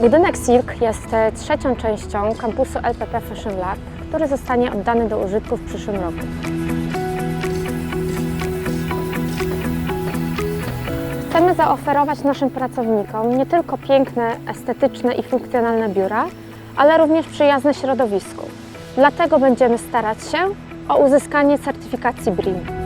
Budynek Silk jest e, trzecią częścią kampusu LPP Fashion Lab, który zostanie oddany do użytku w przyszłym roku. Chcemy zaoferować naszym pracownikom nie tylko piękne, estetyczne i funkcjonalne biura, ale również przyjazne środowisku. Dlatego będziemy starać się o uzyskanie certyfikacji BREEAM.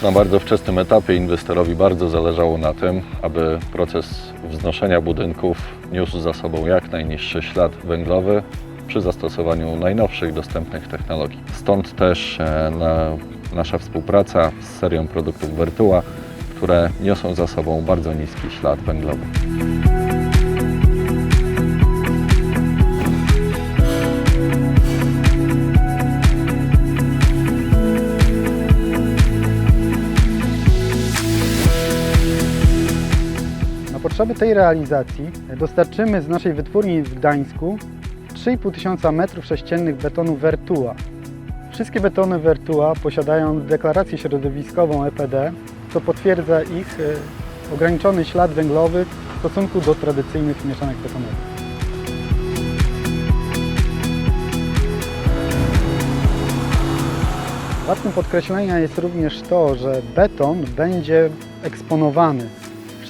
Już na bardzo wczesnym etapie inwestorowi bardzo zależało na tym, aby proces wznoszenia budynków niósł za sobą jak najniższy ślad węglowy przy zastosowaniu najnowszych dostępnych technologii. Stąd też e, na, nasza współpraca z serią produktów Vertua, które niosą za sobą bardzo niski ślad węglowy. Potrzeby tej realizacji dostarczymy z naszej wytwórni w Gdańsku 3,5 tysiąca metrów sześciennych betonu Vertua. Wszystkie betony Vertua posiadają deklarację środowiskową EPD, co potwierdza ich e, ograniczony ślad węglowy w stosunku do tradycyjnych mieszanek betonowych. Wartym podkreślenia jest również to, że beton będzie eksponowany.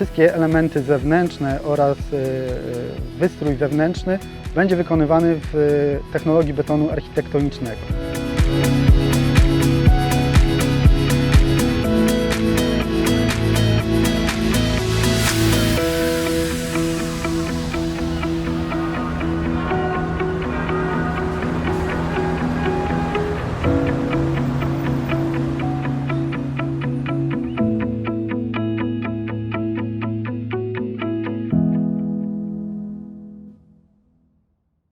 Wszystkie elementy zewnętrzne oraz e, e, wystrój wewnętrzny będzie wykonywany w e, technologii betonu architektonicznego.